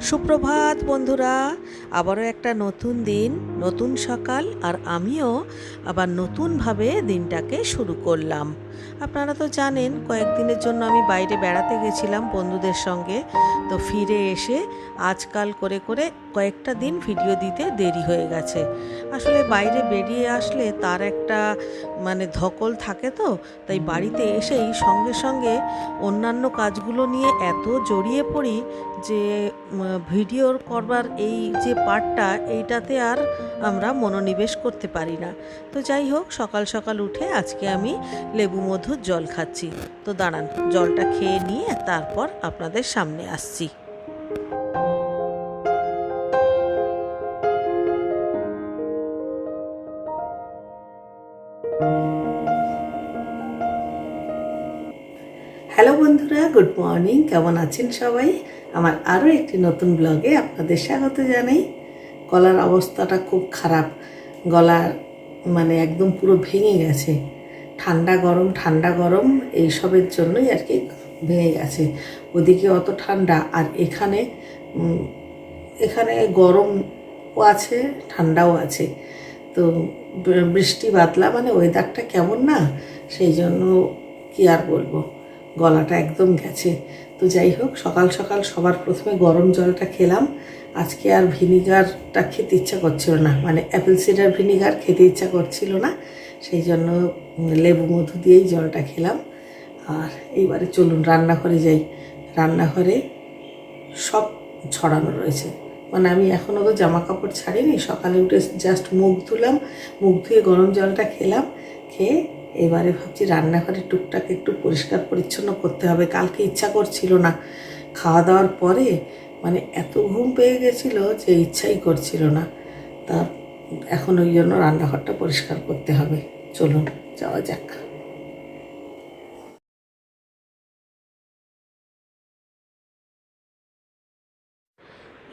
সুপ্রভাত বন্ধুরা, আবারও একটা নতুন দিন, নতুন সকাল, আর আমিও আবার নতুনভাবে দিনটাকে শুরু করলাম। আপনারা তো জানেন, কয়েকদিনের জন্য আমি বাইরে বেড়াতে গেছিলাম বন্ধুদের সঙ্গে, তো ফিরে এসে আজকাল করে করে কয়েকটা দিন ভিডিও দিতে দেরি হয়ে গেছে। আসলে বাইরে বেরিয়ে আসলে তার একটা মানে ধকল থাকে তো, তাই বাড়িতে এসেই সঙ্গে সঙ্গে অন্যান্য কাজগুলো নিয়ে এত জড়িয়ে পড়ি যে ভিডিওর করবার এই যে পার্টটা, এইটাতে আর আমরা মনোনিবেশ করতে পারি না। তো যাই হোক, সকাল সকাল উঠে আজকে আমি লেবু মধুর জল খাচ্ছি। তো দাঁড়ান, জলটা খেয়ে নিয়ে তারপর আপনাদের সামনে আসছি। গুড মর্নিং, কেমন আছেন সবাই? আমার আরও একটি নতুন ব্লগে আপনাদের স্বাগত জানাই। গলার অবস্থাটা খুব খারাপ। গলার মানে একদম পুরো ভেঙে গেছে। ঠান্ডা গরম ঠান্ডা গরম, এইসবের জন্যই আর কি ভেঙে গেছে। ওদিকে অত ঠান্ডা, আর এখানে এখানে গরমও আছে, ঠান্ডাও আছে। তো বৃষ্টি বাদলা মানে ওয়েদারটা কেমন না? সেই জন্য কি আর বলব? গলাটা একদম গেছে। তো যাই হোক, সকাল সকাল সবার প্রথমে গরম জলটা খেলাম। আজকে আর ভিনিগারটা খেতে ইচ্ছা করছিল না। মানে অ্যাপেল সিডার ভিনিগার খেতে ইচ্ছা করছিল না। সেই জন্য লেবু মধু দিয়েই জলটা খেলাম। আর এইবারে চলুন রান্নাঘরে যাই। রান্নাঘরে সব ছড়ানো রয়েছে। মানে আমি এখনও তো জামা কাপড় ছাড়িনি। সকালে উঠে জাস্ট মুখ ধুলাম। মুখ ধুয়ে গরম জলটা খেলাম। খেয়ে এবারে ভাবছি রান্নাঘরে টুকটাক একটু পরিষ্কার পরিচ্ছন্ন করতে হবে। কালকে ইচ্ছা করছিল না। খাওয়া দাওয়ার পরে মানে এত ঘুম পেয়ে গেছিল যে ইচ্ছাই করছিল না। তা এখন ওই জন্য রান্নাঘরটা পরিষ্কার করতে হবে। চলুন, যাওয়া যাক।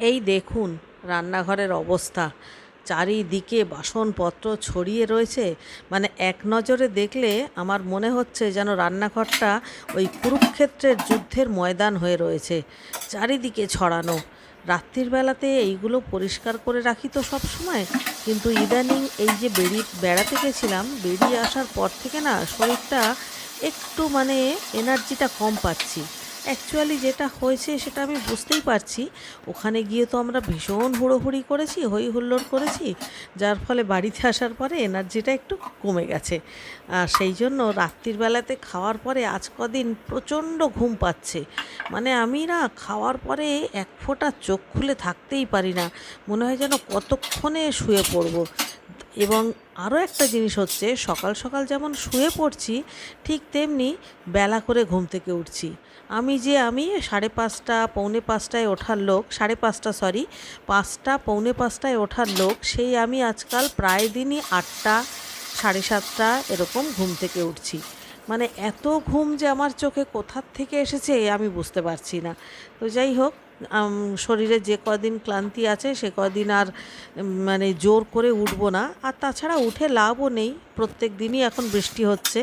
এই দেখুন, রান্নাঘরের অবস্থা। চারিদিকে বাসনপত্র ছড়িয়ে রয়েছে। মানে এক নজরে দেখলে আমার মনে হচ্ছে যেন রান্নাঘরটা ওই কুরুক্ষেত্রের যুদ্ধের ময়দান হয়ে রয়েছে, চারিদিকে ছড়ানো। রাত্রির বেলাতে এইগুলো পরিষ্কার করে রাখি তো সব সময়, কিন্তু ইদানিং এই যে বেরিয়ে বেড়াতে গেছিলাম, বেরিয়ে আসার পর থেকে না শরীরটা একটু মানে এনার্জিটা কম পাচ্ছি। অ্যাকচুয়ালি যেটা হয়েছে সেটা আমি বুঝতেই পারছি। ওখানে গিয়ে তো আমরা ভীষণ হুড়োহুড়ি করেছি, হই হুল্লোড় করেছি, যার ফলে বাড়িতে আসার পরে এনার্জিটা একটু কমে গেছে। আর সেই জন্য রাত্রির বেলাতে খাওয়ার পরে আজ কদিন প্রচণ্ড ঘুম পাচ্ছে। মানে আমি না খাওয়ার পরে এক ফোঁটা চোখ খুলে থাকতেই পারি না। মনে হয় যেন কতক্ষণে শুয়ে পড়ব। এবং আরও একটা জিনিস হচ্ছে, সকাল সকাল যেমন শুয়ে পড়ছি, ঠিক তেমনি বেলা করে ঘুম থেকে উঠছি। আমি যে আমি সাড়ে পাঁচটা, পৌনে পাঁচটায় ওঠার লোক, সাড়ে পাঁচটা সরি পাঁচটা, পৌনে পাঁচটায় ওঠার লোক, সেই আমি আজকাল প্রায় দিনই আটটা, সাড়ে সাতটা এরকম ঘুম থেকে উঠছি। মানে এত ঘুম যে আমার চোখে কোথার থেকে এসেছে আমি বুঝতে পারছি না। তো যাই হোক শরীরে যে কদিন ক্লান্তি আছে, সে কদিন আর মানে জোর করে উঠবো না। আর তাছাড়া উঠে লাভও নেই। প্রত্যেক দিনই এখন বৃষ্টি হচ্ছে।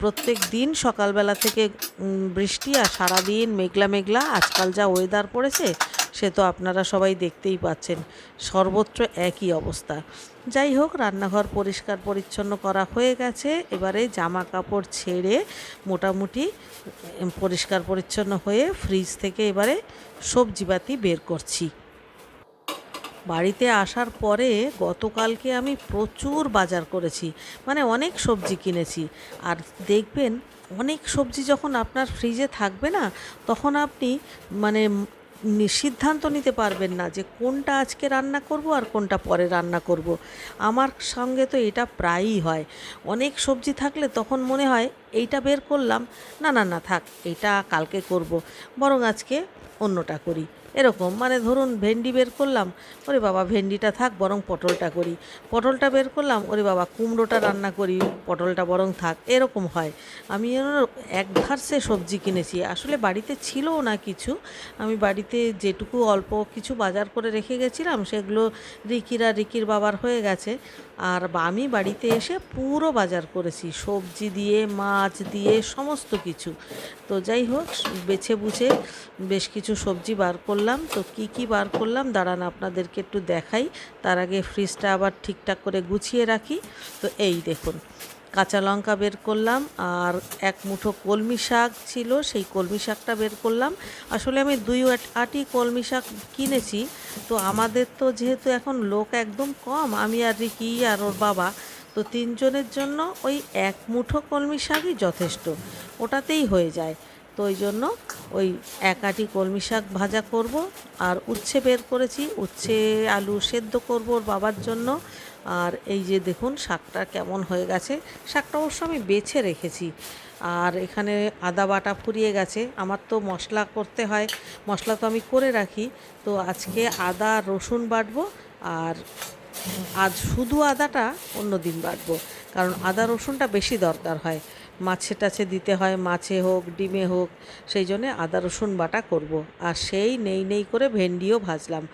প্রত্যেক দিন সকালবেলা থেকে বৃষ্টি আর সারাদিন মেঘলা মেঘলা। আজকাল যা ওয়েদার পড়েছে সে তো আপনারা সবাই দেখতেই পাচ্ছেন, সর্বত্র একই অবস্থা। যাই হোক, রান্নাঘর পরিষ্কার পরিচ্ছন্ন করা হয়ে গেছে। এবারে জামা কাপড় ছেড়ে মোটামুটি পরিষ্কার পরিচ্ছন্ন হয়ে ফ্রিজ থেকে এবারে সবজিপাতি বের করছি। বাড়িতে আসার পরে গতকালকে আমি প্রচুর বাজার করেছি মানে অনেক সবজি কিনেছি। আর দেখবেন, অনেক সবজি যখন আপনার ফ্রিজে থাকবে না, তখন আপনি মানে সিদ্ধান্ত নিতে পারবেন না যে কোনটা আজকে রান্না করব আর কোনটা পরে রান্না করব। আমার সঙ্গে তো এটা প্রায়ই হয়। অনেক সবজি থাকলে তখন মনে হয়, এইটা বের করলাম, না না না, থাক এইটা কালকে করব, বরং আজকে অন্যটা করি। এরকম মানে ধরুন ভেন্ডি বের করলাম, ওরে বাবা, ভেন্ডিটা থাক, বরং পটলটা করি। পটলটা বের করলাম, ওরে বাবা, কুমড়োটা রান্না করি, পটলটা বরং থাক। এরকম হয়। আমি এক ধারসে সবজি কিনেছি। আসলে বাড়িতে ছিলও না কিছু। আমি বাড়িতে বাড়িতে যেটুকু অল্প কিছু বাজার করে রেখে গেছিলাম, সেগুলো রিকিরা রিকির বাবার হয়ে গেছে। আর আমি বাড়িতে এসে পুরো বাজার করেছি, সবজি দিয়ে, মাছ দিয়ে, সমস্ত কিছু। তো যাই হোক, বেছে বুঝে বেশ কিছু সবজি বার করলাম। তো কি কি বার করলাম? দাঁড়ান, আপনাদেরকে একটু দেখাই। তার আগে ফ্রিজটা আবার ঠিকঠাক করে গুছিয়ে রাখি। তো এই দেখুন কাঁচা লঙ্কা বের করলাম আর এক মুঠো কলমি শাক ছিল, সেই কলমি শাকটা বের করলাম। আসলে আমি দুই আট- কলমি শাক কিনেছি, তো আমাদের তো যেহেতু এখন লোক একদম কম, আমি আর রিকি আর ওর বাবা, তো তিনজনের জন্য ওই এক মুঠো কলমি শাকই যথেষ্ট, ওটাতেই হয়ে যায়। তো ওই জন্য ওই এক আটি কলমি শাক ভাজা করব, আর উচ্ছে বের করেছি, উচ্ছে আলু সেদ্ধ করব ওর বাবার জন্য আর এই যে দেখুন, শাকটা কেমন হয়ে গেছে। শাকটা অবশ্য আমি বেছে রেখেছি। আর এখানে আদা বাটা ফুরিয়ে গেছে। আমার তো মশলা করতে হয়। মশলা তো আমি করে রাখি। তো আজকে আদা, রসুন বাটবো আর আজ শুধু আদাটা অন্য দিন বাটবো। কারণ আদা, রসুনটা বেশি দরকার হয়। মাছে টাছে দিতে হয়, মাছে হোক, ডিমে হোক, সেই জন্যে আদা, রসুন বাটা করব। আর সেই নেই নেই করে ভেন্ডিও ভাজলাম।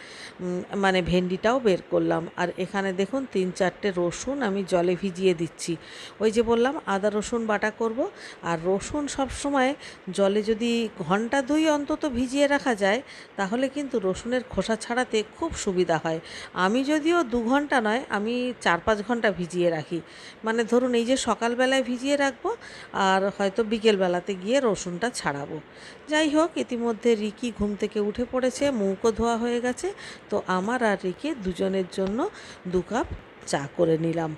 মানে ভেন্ডিটাও বের করলাম। আর এখানে দেখুন তিন চারটে রসুন আমি জলে ভিজিয়ে দিচ্ছি। ওই যে বললাম আদা, রসুন বাটা করব। আর রসুন সব সময় জলে যদি ঘণ্টা দুই অন্তত ভিজিয়ে রাখা যায়, তাহলে কিন্তু রসুনের খোসা ছাড়াতে খুব সুবিধা হয়। আমি যদিও দু ঘণ্টা নয়, আমি চার পাঁচ ঘণ্টা ভিজিয়ে রাখি। মানে ধরুন এই যে সকালবেলায় ভিজিয়ে রাখব আর হয়তো বিকেলবেলাতে গিয়ে রসুনটা ছাড়াবো। যাই হোক, ইতিমধ্যে রিকি ঘুম থেকে উঠে পড়েছে, মুখও ধোয়া হয়ে গেছে। তো আমার আর রিকি দুজনের জন্য দু কাপ চা করে নিলাম।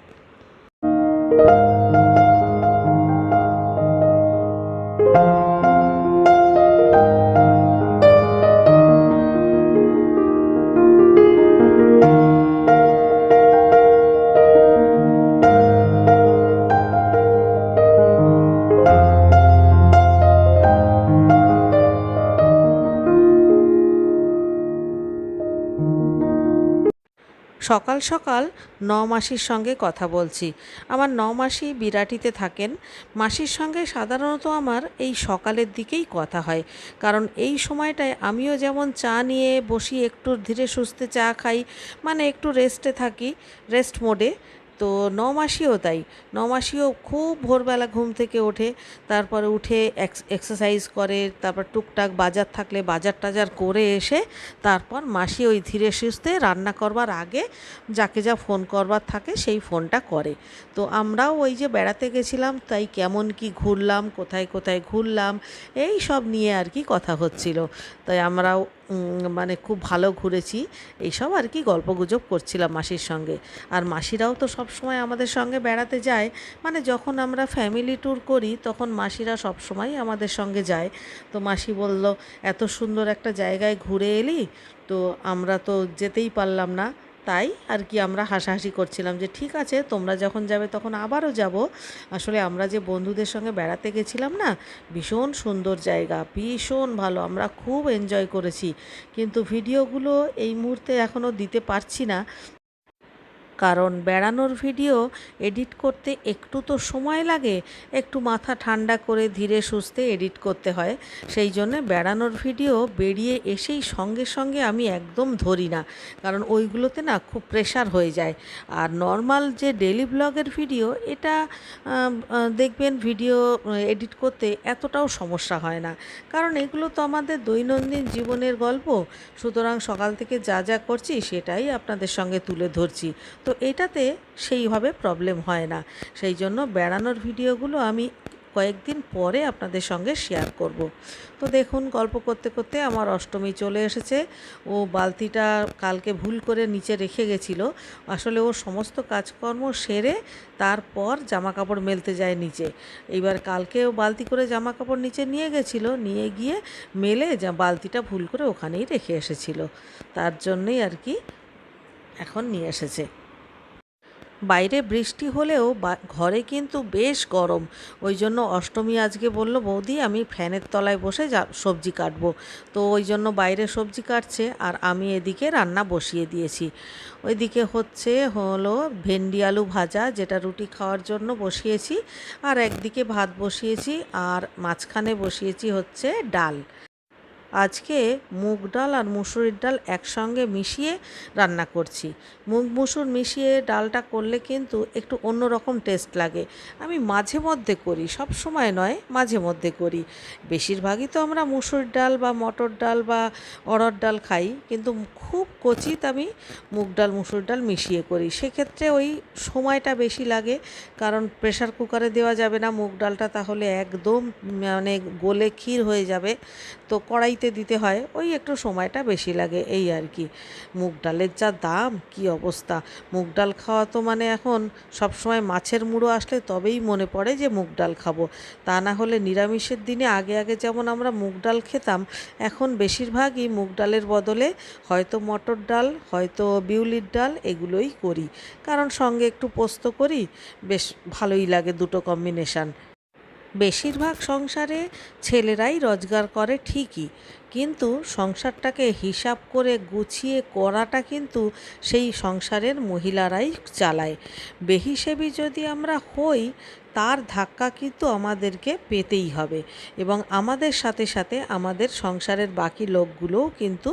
সকাল সকাল ন মাসির সঙ্গে কথা বলছি। আমার ন মাসি বিরাটিতে থাকেন। মাসির সঙ্গে সাধারণত আমার এই সকালের দিকেই কথা হয়। কারণ এই সময়টায় আমিও যেমন চা নিয়ে বসি, একটু ধীরে সুস্থে চা খাই মানে একটু রেস্টে থাকি রেস্ট মোডে তো ন মাসিও তাই ন মাসিও খুব ভোরবেলা ঘুম থেকে ওঠে, তারপরে উঠে এক্সারসাইজ করে, তারপর টুকটাক বাজার থাকলে বাজার টাজার করে এসে তারপর মাসি ওই ধীরে সুস্থে রান্না করবার আগে যাকে যা ফোন করবার থাকে সেই ফোনটা করে। তো আমরাও ওই যে বেড়াতে গেছিলাম, তাই কেমন কি ঘুরলাম, কোথায় কোথায় ঘুরলাম, এই সব নিয়ে আর কি কথা হচ্ছিল। তাই আমরাও মানে খুব ভালো ঘুরেছি। এইসব আর কি গল্পগুজব করছিলাম মাসির সঙ্গে। আর মাসিরাও তো সব সময় আমাদের সঙ্গে বেড়াতে যায়। মানে যখন আমরা ফ্যামিলি ট্যুর করি, তখন মাসিরা সব সময় আমাদের সঙ্গে যায়। তো মাসি বলল, এত সুন্দর একটা জায়গায় ঘুরে এলি, তো আমরা তো যেতেই পারলাম না। তাই আর কি আমরা হাসাহাসি করছিলাম যে ঠিক আছে, তোমরা যখন যাবে তখন আবারও যাব। আসলে আমরা যে বন্ধুদের সঙ্গে বেড়াতে গেছিলাম না, ভীষণ সুন্দর জায়গা, ভীষণ ভালো, আমরা খুব এনজয় করেছি। কিন্তু ভিডিওগুলো এই মুহূর্তে এখনও দিতে পারছি না। কারণ বেড়ানোর ভিডিও এডিট করতে একটু তো সময় লাগে, একটু মাথা ঠান্ডা করে ধীরে সুস্থে এডিট করতে হয়। সেই জন্য বেড়ানোর ভিডিও বেরিয়ে এসেই সঙ্গে সঙ্গে আমি একদম ধরি না, কারণ ওইগুলোতে না খুব প্রেশার হয়ে যায়। আর নর্মাল যে ডেলি ব্লগের ভিডিও, এটা দেখবেন ভিডিও এডিট করতে এতটাও সমস্যা হয় না। কারণ এগুলো তো আমাদের দৈনন্দিন জীবনের গল্প, সুতরাং সকাল থেকে যা যা করছি সেটাই আপনাদের সঙ্গে তুলে ধরছি। তো এটাতে সেইভাবে প্রবলেম হয় না। সেই জন্য বেড়ানোর ভিডিওগুলো আমি কয়েকদিন পরে আপনাদের সঙ্গে শেয়ার করব। তো দেখুন, গল্প করতে করতে আমার অষ্টমী চলে এসেছে। ও বালতিটা কালকে ভুল করে নিচে রেখে গেছিল। আসলে ও সমস্ত কাজকর্ম সেরে তারপর জামা কাপড় মেলতে যায় নিচে। এইবার কালকে ও বালতি করে জামা কাপড় নিচে নিয়ে গেছিল। নিয়ে গিয়ে মেলে যা বালতিটা ভুল করে ওখানেই রেখে এসেছিল। তার জন্যই আর কি এখন নিয়ে এসেছে। বাইরে বৃষ্টি হলেও ঘরে কিন্তু বেশ গরম। ওই জন্য অষ্টমী আজকে বলল, বৌদি, আমি ফ্যানের তলায় বসে সবজি কাটবো। তো ওই জন্য বাইরে সবজি কাটছে আর আমি এদিকে রান্না বসিয়ে দিয়েছি। ওইদিকে হচ্ছে, হলো ভেন্ডি আলু ভাজা, যেটা রুটি খাওয়ার জন্য বসিয়েছি। আর একদিকে ভাত বসিয়েছি আর মাঝখানে বসিয়েছি হচ্ছে ডাল। আজকে মুগ ডাল আর মুসুরির ডাল একসঙ্গে মিশিয়ে রান্না করছি। মুগ মুসুর মিশিয়ে ডালটা করলে কিন্তু একটু অন্যরকম টেস্ট লাগে। আমি মাঝে মধ্যে করি, সব সময় নয়, মাঝে মধ্যে করি। বেশিরভাগই তো আমরা মুসুর ডাল বা মটর ডাল বা অড়হর ডাল খাই, কিন্তু খুব কচিত আমি মুগ ডাল, মুসুর ডাল মিশিয়ে করি। সেক্ষেত্রে ওই সময়টা বেশি লাগে, কারণ প্রেশার কুকারে দেওয়া যাবে না মুগ ডালটা, তাহলে একদম মানে গলে ক্ষীর হয়ে যাবে। তো কড়াইতে দিতে দিতে হয়, ওই একটু সময়টা বেশি লাগে, এই আর কি। মুগ ডালের যা দাম, কি অবস্থা। মুগ ডাল খাওয়া তো মানে এখন সব সময় মাছের মুড়ো আসলে তবেই মনে পড়ে যে মুগ ডাল খাব। তা না হলে নিরামিষের দিনে আগে আগে যেমন আমরা মুগ ডাল খেতাম, এখন বেশিরভাগই মুগ ডালের বদলে হয়তো মটর ডাল, হয়তো বিউলির ডাল এগুলোই করি। কারণ সঙ্গে একটু পোস্ত করি, বেশ ভালোই লাগে দুটো কম্বিনেশান। বেশিরভাগ সংসারে ছেলেরাই রোজগার করে ঠিকই, কিন্তু সংসারটাকে হিসাব করে গুছিয়ে করাটা কিন্তু সেই সংসারের মহিলারাই চালায়। বেহিসেবি যদি আমরা হই, তার ধাক্কা কিন্তু আমাদেরকে পেতেই হবে এবং আমাদের সাথে সাথে আমাদের সংসারের বাকি লোকগুলোও কিন্তু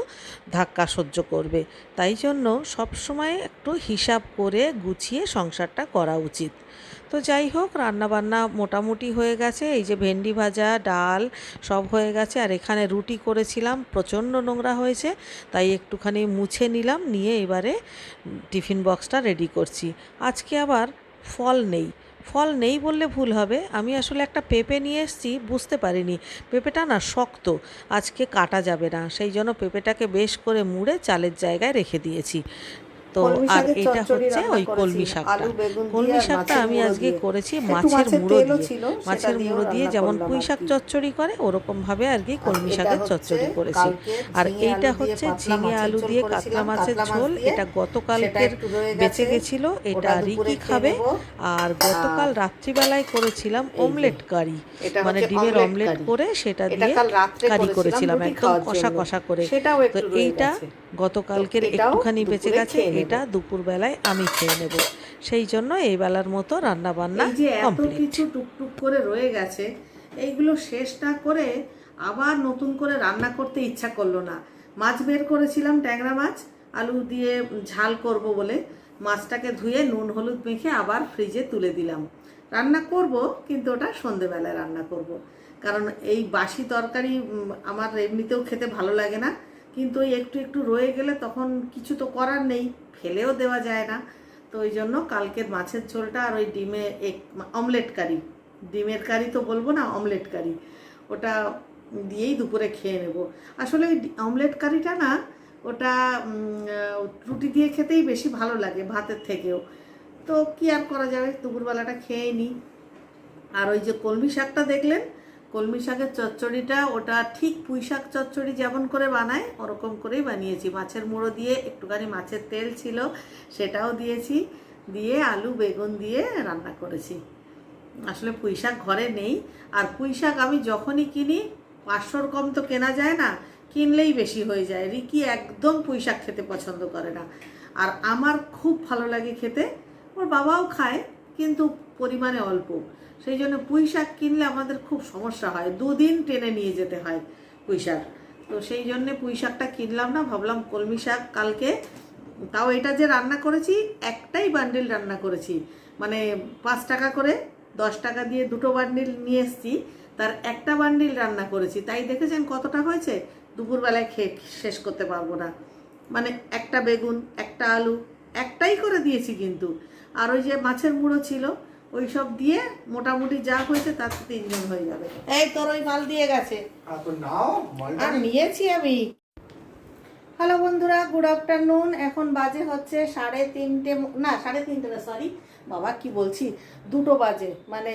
ধাক্কা সহ্য করবে। তাই জন্য সবসময় একটু হিসাব করে গুছিয়ে সংসারটা করা উচিত। তো যাই হোক, রান্নাবান্না মোটামুটি হয়ে গেছে। এই যে ভেন্ডি ভাজা, ডাল সব হয়ে গেছে। আর এখানে রুটি করেছিলাম, প্রচণ্ড নোংরা হয়েছে, তাই একটুখানি মুছে নিলাম, নিয়ে এবারে টিফিন বক্সটা রেডি করছি। আজকে আবার ফল নেই। ফল নেই বললে ভুল হবে। আমি আসলে একটা পেঁপে নিয়ে এসেছি, বুঝতে পারিনি। পেঁপেটা না শক্ত, আজকে কাটা যাবে না। সেই জন্য পেঁপেটাকে বেশ করে মুড়ে চালের জায়গায় রেখে দিয়েছি। তো আর এটা হচ্ছে ওই কলমি শাকটা। কলমি শাকটা আমি আজকে করেছি মাছের মুড়ো দিয়ে। মাছের মুড়ো দিয়ে যেমন পুঁই শাক চচ্চড়ি করে ওরকমভাবে আর কি কলমি শাকের চচ্চড়ি করেছি। আর এইটা হচ্ছে ঝিঙে আলু দিয়ে কাতলা মাছের ঝোল এটা গতকালকের বেঁচে গেছে, গেছিল এটা রিকি খাবে। আর গতকাল রাত্রিবেলায় করেছিলাম অমলেট কারি। মানে ডিমের অমলেট করে। সেটা দিয়ে কারি করেছিলাম একদম কষা কষা করে। তো এইটা। গতকালকের একটুখানি বেঁচে গেছে। এটা দুপুরবেলায় আমি খেয়ে নেব। সেই জন্য এই বেলার মতো রান্না বান্না যে এত কিছু টুকটুক করে রয়ে গেছে এইগুলো শেষ না করে আবার নতুন করে রান্না করতে ইচ্ছা করল না। মাছ বের করেছিলাম ট্যাংরা মাছ আলু দিয়ে ঝাল করব বলে মাছটাকে ধুয়ে নুন হলুদ মেখে আবার ফ্রিজে তুলে দিলাম। রান্না করব কিন্তু ওটা সন্ধেবেলায় রান্না করব। কারণ এই বাসি তরকারি আমার এমনিতেও খেতে ভালো লাগে না। কিন্তু ওই একটু একটু রয়ে গেলে তখন কিছু তো করার নেই, ফেলেও দেওয়া যায় না। তো ওই জন্য কালকের মাছের ঝোলটা আর ওই ডিমে এক অমলেট কারি। ডিমের কারি তো বলব না, অমলেট কারি। ওটা দিয়েই দুপুরে খেয়ে নেব। আসলে ওই অমলেট কারিটা না, ওটা রুটি দিয়ে খেতেই বেশি ভালো লাগে ভাতের থেকেও। তো কি আর করা যাবে? দুপুরবেলাটা খেয়ে নিই। আর ওই যে কলমি শাকটা দেখলেন? কলমি শাকের চচ্চড়িটা, ওটা ঠিক পুঁই শাক চচ্চড়ি যেমন করে বানায়, ওরকম করেই বানিয়েছি। মাছের মুড়ো দিয়ে একটুখানি মাছের তেল ছিল, সেটাও দিয়েছি। দিয়ে আলু, বেগুন দিয়ে রান্না করেছি। আসলে পুঁই শাক ঘরে নেই। আর পুঁই শাক আমি যখনই কিনি, পাঁচশোর কম তো কেনা যায় না, কিনলেই বেশি হয়ে যায়। রিকি একদম পুঁই শাক খেতে পছন্দ করে না। আর আমার খুব ভালো লাগে খেতে। ওর বাবাও খায়, কিন্তু পরিমাণে অল্প। সেই জন্য পুঁই শাক কিনলে আমাদের খুব সমস্যা হয়। দুদিন টেনে নিয়ে যেতে হয় পুঁই শাক তো সেই জন্যে পুঁই শাকটা কিনলাম না, ভাবলাম কলমি শাক কালকে। তাও এটা যে রান্না করেছি, একটাই বান্ডিল রান্না করেছি। মানে পাঁচ টাকা করে, দশ টাকা দিয়ে দুটো বান্ডিল নিয়ে এসেছি, তার একটা বান্ডিল রান্না করেছি। তাই দেখেছেন কতটা হয়েছে? দুপুরবেলায় খেয়ে শেষ করতে পারব না। মানে একটা বেগুন, একটা আলু, একটাই করে দিয়েছি কিন্তু। আর ওই যে মাছের মুড়ো ছিল ওই সব দিয়ে মোটামুটি যা হয়েছে তার তিনজন হয়ে যাবে। এই তোর ওই মাল দিয়ে গেছে। আর নিয়েছি আমি। হ্যালো বন্ধুরা গুড আফটারনুন এখন বাজে হচ্ছে সাড়ে তিনটে না সাড়ে তিনটে না সরি বাবা কি বলছি? দুটো বাজে মানে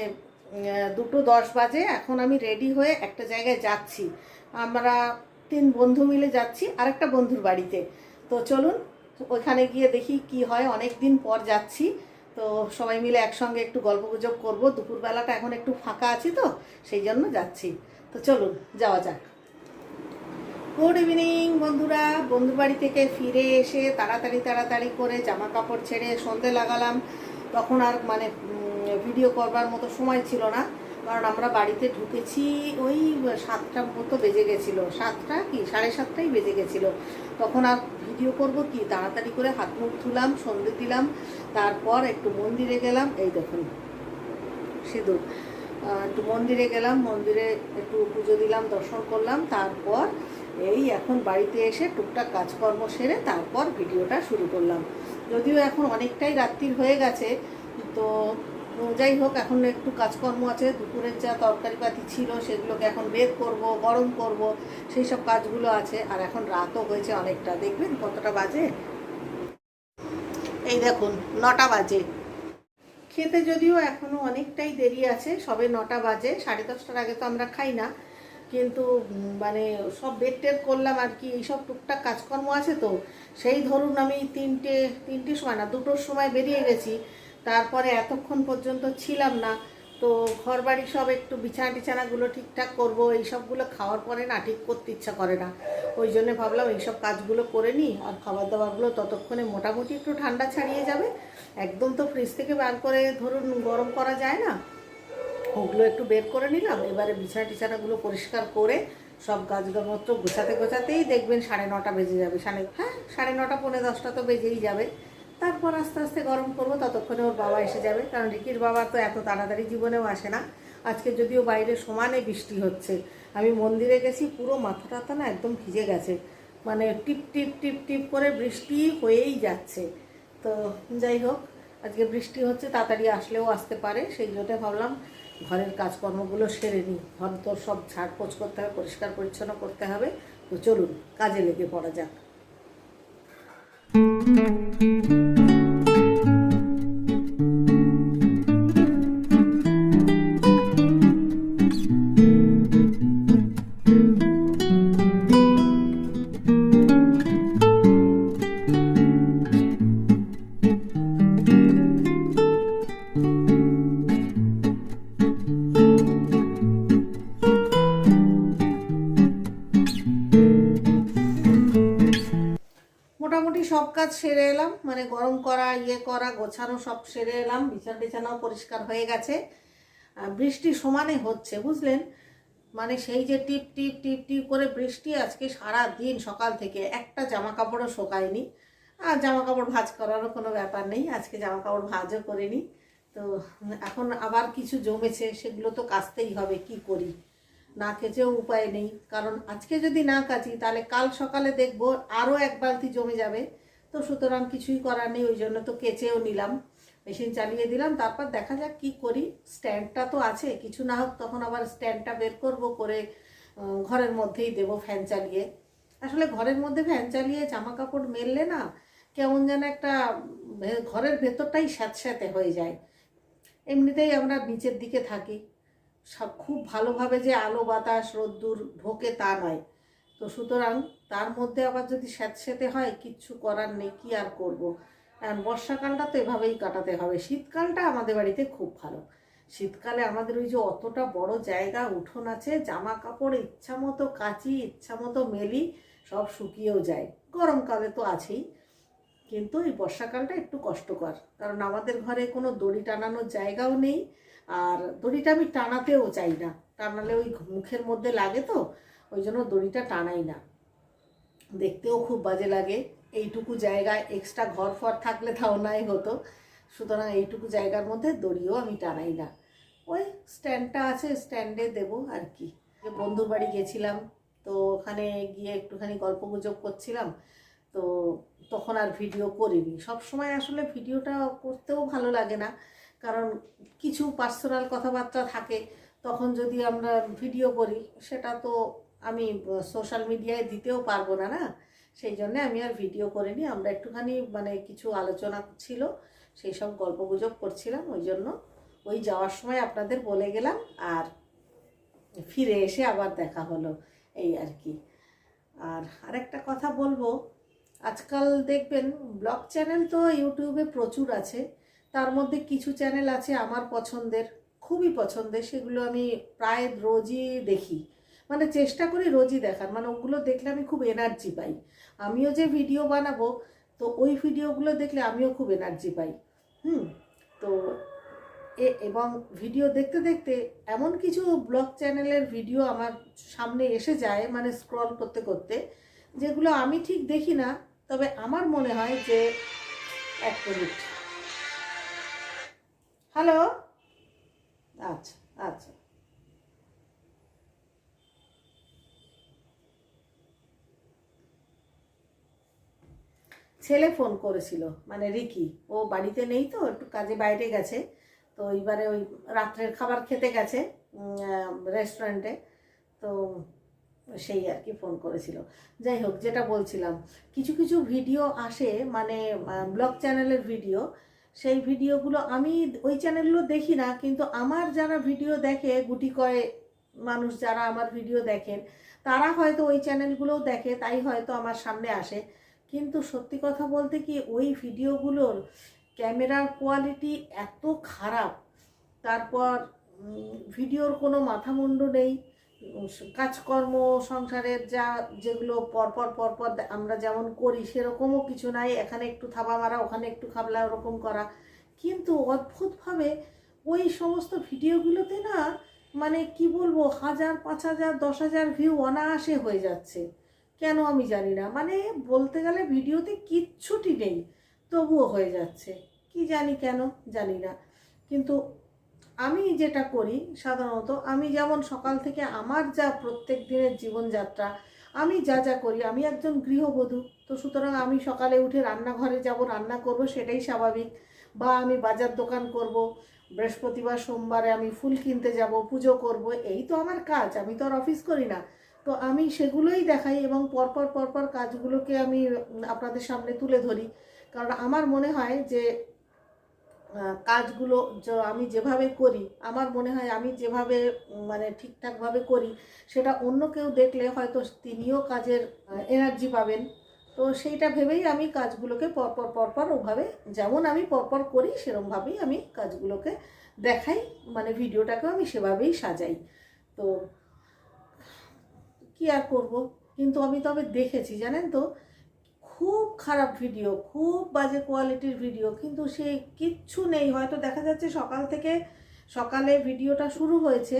দুটো দশ বাজে। এখন আমি রেডি হয়ে একটা জায়গায় যাচ্ছি। আমরা তিন বন্ধু মিলে যাচ্ছি আর একটা বন্ধুর বাড়িতে। তো চলুন ওইখানে গিয়ে দেখি কি হয়। অনেক দিন পর যাচ্ছি। তো সবাই মিলে একসঙ্গে একটু গল্প গুজব করব। দুপুরবেলাটা এখন একটু ফাঁকা আছি তো, সেই জন্য যাচ্ছি। তো চলুন, যাওয়া যাক। গুড ইভিনিং বন্ধুরা। বন্ধুর বাড়ি থেকে ফিরে এসে তাড়াতাড়ি তাড়াতাড়ি করে জামা কাপড় ছেড়ে সন্ধে লাগালাম। তখন আর মানে ভিডিও করবার মতো সময় ছিল না, কারণ আমরা বাড়িতে ঢুকেছি ওই সাতটা মতো বেজে গেছিল। সাতটা কি? সাড়ে সাতটাই বেজে গেছিল। তখন আর ভিডিও করব কি? তাড়াতাড়ি করে হাত মুখ ধুলাম, সন্ধে দিলাম, তারপর একটু মন্দিরে গেলাম। এই দেখুন, সিঁদুর। একটু মন্দিরে গেলাম, মন্দিরে একটু পুজো দিলাম, দর্শন করলাম, তারপর এই এখন বাড়িতে এসে টুকটাক কাজকর্ম সেরে তারপর ভিডিওটা শুরু করলাম। যদিও এখন অনেকটাই রাত্রির হয়ে গেছে, তো উম, যাই হোক এখন একটু কাজকর্ম আছে। দুপুরের যা তরকারি পাতি ছিল সেগুলোকে এখন বের করব গরম করব সেই সব কাজগুলো আছে। আর এখন রাতও হয়েছে অনেকটা। দেখবেন কতটা বাজে? এই দেখুন নটা বাজে। খেতে যদিও এখনও অনেকটাই দেরি আছে সবে নটা বাজে। সাড়ে দশটার আগে তো আমরা খাই না। কিন্তু মানে সব বেড টেড করলাম আর কি এইসব টুকটাক কাজকর্ম আছে তো। সেই ধরুন আমি তিনটে তিনটে সময় না দুটোর সময় বেরিয়ে গেছি। তারপরে এতক্ষণ পর্যন্ত ছিলাম না, তো ঘর বাড়ি সব একটু বিছানা টিছানাগুলো ঠিকঠাক করব এইসবগুলো খাওয়ার পরে না ঠিক করতে ইচ্ছা করে না। ওই জন্য ভাবলাম এইসব কাজগুলো করে নিই, আর খাবার দাবারগুলো ততক্ষণে মোটামুটি একটু ঠান্ডা ছাড়িয়ে যাবে। একদম তো ফ্রিজ থেকে বার করে ধরুন গরম করা যায় না, ওগুলো একটু বের করে নিলাম, এবারে বিছানা টিছানাগুলো পরিষ্কার করে সব গাছগাছপত্র গোছাতে গোছাতেই দেখবেন সাড়ে নটা বেজে যাবে, সাড়ে হ্যাঁ সাড়ে নটা, পৌনে দশটা তো বেজেই যাবে। তারপর আস্তে আস্তে গরম করব, ততক্ষণে ওর বাবা এসে যাবে। কারণ রিকির বাবা তো এত তাড়াতাড়ি জীবনেও আসে না। আজকে যদিও বাইরে সমানে বৃষ্টি হচ্ছে, আমি মন্দিরে গেছি, পুরো মাথা টাথা না একদম ভিজে গেছে। মানে টিপ টিপ টিপ টিপ করে বৃষ্টি হয়েই যাচ্ছে। তো যাই হোক, আজকে বৃষ্টি হচ্ছে, তাড়াতাড়ি আসলেও আসতে পারে। সেই জন্য ভাবলাম ঘরের কাজকর্মগুলো সেরে নিই। ঘর তোর সব ঝাড়পোছ করতে হবে, পরিষ্কার পরিচ্ছন্ন করতে হবে। তো চলুন, কাজে লেগে পড়া যাক। গোছানো সব সেরে এলাম, বিছানা বিছানাও পরিষ্কার হয়ে গেছে। বৃষ্টি সমানে হচ্ছে, বুঝলেন? মানে সেই যে টিপ টিপ টিপ টিপ করে বৃষ্টি আজকে সারা দিন সকাল থেকে, একটা জামা কাপড়ও শোকায়নি। আর জামা কাপড় ভাঁজ করারও কোনো ব্যাপার নেই, আজকে জামা কাপড় ভাঁজও করিনি। তো এখন আবার কিছু জমেছে, সেগুলো তো কাচতেই হবে, কি করি? না কেচেও উপায় নেই, কারণ আজকে যদি না কাচি, তাহলে কাল সকালে দেখব আরও এক বালতি জমে যাবে। তো সুতরাং কিছুই করার নেই, ওই জন্য তো কেচেও নিলাম। মেশিন চালিয়ে দিলাম, তারপর দেখা যাক কি করি। স্ট্যান্ডটা তো আছে, কিছু না হোক তখন আবার স্ট্যান্ডটা বের করব করে ঘরের মধ্যেই দেবো ফ্যান চালিয়ে। আসলে ঘরের মধ্যে ফ্যান চালিয়ে জামা কাপড় মেললে না, কেমন যেন একটা ঘরের ভেতরটাই স্যাঁতস্যাঁতে হয়ে যায়। এমনিতেই আমরা নিচের দিকে থাকি। সব খুব ভালোভাবে যে আলো বাতাস, রোদ্দুর ঢোকে তা নয়। তো সুতরাং তার মধ্যে আবার যদি স্যাঁতস্যাঁতে হয়, কিচ্ছু করার নেই, কি আর করব। আর বর্ষাকালটা তো এভাবেই কাটাতে হবে। শীতকালটা আমাদের বাড়িতে খুব ভালো। শীতকালে আমাদের ওই যে অতটা বড় জায়গা, উঠোন আছে জামা কাপড় ইচ্ছা মতো কাচি, ইচ্ছা মতো মেলি, সব শুকিয়েও যায়। গরমকালে তো আছেই। কিন্তু এই বর্ষাকালটা একটু কষ্টকর। কারণ আমাদের ঘরে কোনো দড়ি টানানোর জায়গাও নেই। আর দড়িটা আমি টানাতেও চাই না। টানালে ওই মুখের মধ্যে লাগে তো। ওই জন্য দড়িটা টানাই না। দেখতেও খুব বাজে লাগে। এইটুকু জায়গায় এক্সট্রা ঘর ফর থাকলে তাও নাই হতো। সুতরাং এইটুকু জায়গার মধ্যে দড়িও আমি টানাই না। ওই স্ট্যান্ডটা আছে স্ট্যান্ডে দেবো আর কি। বন্ধুর বাড়ি গেছিলাম, তো ওখানে গিয়ে একটুখানি গল্প গুজব করছিলাম। তো তখন আর ভিডিও করিনি। সব সময় আসলে ভিডিওটা করতেও ভালো লাগে না। কারণ কিছু পার্সোনাল কথাবার্তা থাকে, তখন যদি আমরা ভিডিও করি, সেটা তো আমি সোশ্যাল মিডিয়ায় দিতেও পারব না না? সেই জন্য আমি আর ভিডিও করিনি। আমরা একটুখানি মানে কিছু আলোচনা ছিল, সেই সব গল্প গুজব করছিলাম, ওই জন্য ওই যাওয়ার সময় আপনাদের বলে গেলাম আর ফিরে এসে আবার দেখা হলো, এই আর কি। আর আরেকটা কথা বলব, আজকাল দেখবেন ব্লগ চ্যানেল তো ইউটিউবে প্রচুর আছে, তার মধ্যে কিছু চ্যানেল আছে আমার পছন্দের, খুবই পছন্দের, সেগুলো আমি প্রায় রোজই দেখি। মানে চেষ্টা করি রোজই দেখার। মানে ওগুলো দেখলে আমি খুব এনার্জি পাই। আমিও যে ভিডিও বানাবো, তো ওই ভিডিওগুলো দেখলে আমিও খুব এনার্জি পাই। হুম? তো এ- এবং ভিডিও দেখতে দেখতে এমন কিছু ব্লগ চ্যানেলের ভিডিও আমার সামনে এসে যায় মানে স্ক্রল করতে করতে, যেগুলো আমি ঠিক দেখি না, তবে আমার মনে হয় যে এক মিনিট হ্যালো আচ্ছা আচ্ছা। ছেলে ফোন করেছিল মানে রিকি। ও বাড়িতে নেই তো, একটু কাজে বাইরে গেছে। তো এইবারে ওই রাত্রের খাবার খেতে গেছে রেস্টুরেন্টে তো সেই আর কি ফোন করেছিল। যাই হোক, যেটা বলছিলাম, কিছু কিছু ভিডিও আসে মানে ব্লগ চ্যানেলের ভিডিও। সেই ভিডিওগুলো আমি ওই চ্যানেলগুলো দেখি না, কিন্তু আমার যারা ভিডিও দেখে, গুটি কয়ে মানুষ যারা আমার ভিডিও দেখেন, তারা হয়তো ওই চ্যানেলগুলোও দেখে, তাই হয়তো আমার সামনে আসে। কিন্তু সত্যি কথা বলতে কি ওই ভিডিওগুলোর ক্যামেরার কোয়ালিটি এত খারাপ। তারপর ভিডিওর কোনো মাথা মাথামুন্ড নেই। কাজকর্ম, সংসারের যা, যেগুলো পরপর পরপর আমরা যেমন করি সেরকমও কিছু নাই। এখানে একটু থাবা মারা, ওখানে একটু খাবলা ওরকম করা। কিন্তু অদ্ভুতভাবে ওই সমস্ত ভিডিওগুলোতে না মানে কি বলব, হাজার, পাঁচ হাজার, দশ হাজার ভিউ অনায়াসে হয়ে যাচ্ছে। কেন আমি জানি না। মানে বলতে গেলে ভিডিওতে কিচ্ছুটি নেই, তবুও হয়ে যাচ্ছে। কি জানি কেন, জানি না। কিন্তু আমি যেটা করি সাধারণত, আমি যেমন সকাল থেকে আমার যা প্রত্যেক দিনের জীবনযাত্রা, আমি যা যা করি, আমি একজন গৃহবধূ, তো সুতরাং আমি সকালে উঠে রান্নাঘরে যাব, রান্না করব সেটাই স্বাভাবিক। বা আমি বাজার দোকান করব, বৃহস্পতিবার সোমবারে আমি ফুল কিনতে যাব, পুজো করব, এই তো আমার কাজ, আমি তো আর অফিস করি না। তো আমি সেগুলোই দেখাই এবং পরপর পরপর কাজগুলোকে আমি আপনাদের সামনে তুলে ধরি। কারণ আমার মনে হয় যে কাজগুলো আমি যেভাবে করি, আমার মনে হয় আমি যেভাবে মানে ঠিকঠাকভাবে করি, সেটা অন্য কেউ দেখলে হয়তো তিনিও কাজের এনার্জি পাবেন। তো সেইটা ভেবেই আমি কাজগুলোকে পরপর পরপর ওভাবে, যেমন আমি পরপর করি, সেরমভাবেই আমি কাজগুলোকে দেখাই মানে ভিডিওটাকেও আমি সেভাবেই সাজাই। তো কি আর করব? কিন্তু আমি তবে দেখেছি, জানেন তো? খুব খারাপ ভিডিও খুব বাজে কোয়ালিটির ভিডিও কিন্তু সে কিচ্ছু নেই। হয়তো দেখা যাচ্ছে সকাল থেকে সকালে ভিডিওটা শুরু হয়েছে,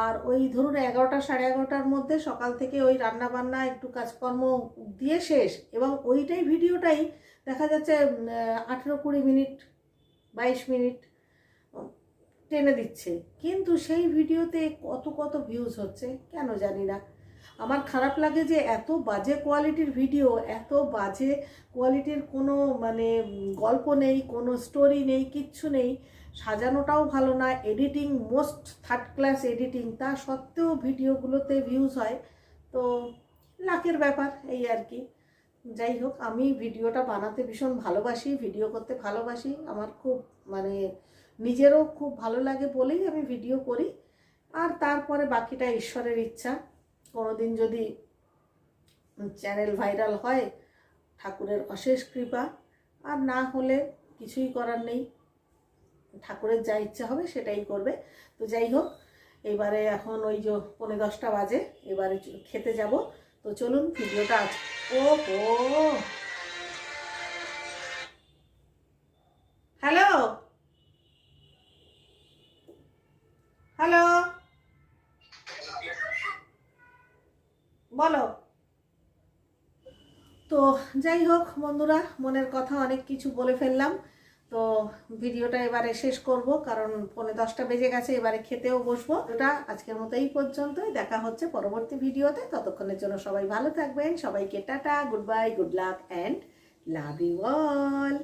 আর ওই ধরুন এগারোটা, সাড়ে এগারোটার মধ্যে সকাল থেকে ওই রান্না বান্না একটু কাজকর্ম দিয়ে শেষ, এবং ওইটাই ভিডিওটাই দেখা যাচ্ছে আঠেরো কুড়ি মিনিট, বাইশ মিনিট, টেনে দিচ্ছে। কিন্তু সেই ভিডিওতে কত কত ভিউজ হচ্ছে, কেন জানি না। আমার খারাপ লাগে যে এত বাজে কোয়ালিটির ভিডিও, এত বাজে কোয়ালিটির কোনো মানে গল্প নেই, কোনো স্টোরি নেই, কিচ্ছু নেই। সাজানোটাও ভালো না, editing most third class editing, তা সত্ত্বেও ভিডিওগুলোতে ভিউজ হয়। তো লাকের ব্যাপার, এই আর কি। যাই হোক, আমি ভিডিওটা বানাতে ভীষণ ভালোবাসি, ভিডিও করতে ভালোবাসি। আমার খুব মানে নিজেরও খুব ভালো লাগে বলেই আমি ভিডিও করি। আর তারপরে বাকিটা ঈশ্বরের ইচ্ছা। কোনোদিন যদি চ্যানেল ভাইরাল হয়, ঠাকুরের অশেষ কৃপা। আর না হলে কিছুই করার নেই। ঠাকুরের যা ইচ্ছা হবে সেটাই করবে। তো যাই হোক, এবারে এখন ওই যে পনেরো দশটা বাজে, এবারে খেতে যাব। তো চলুন, ভিডিওটা আজ ও হো তো যাই হোক বন্ধুরা, মনের কথা অনেক কিছু বলে ফেললাম। তো ভিডিওটা এবারে শেষ করব, কারণ পৌনে দশটা বেজে গেছে, এবারে খেতেও বসবো। ওটা আজকের মতো এই পর্যন্তই। দেখা হচ্ছে পরবর্তী ভিডিওতে। ততক্ষণের জন্য সবাই ভালো থাকবেন। সবাইকে tata, goodbye, good luck, and love you all.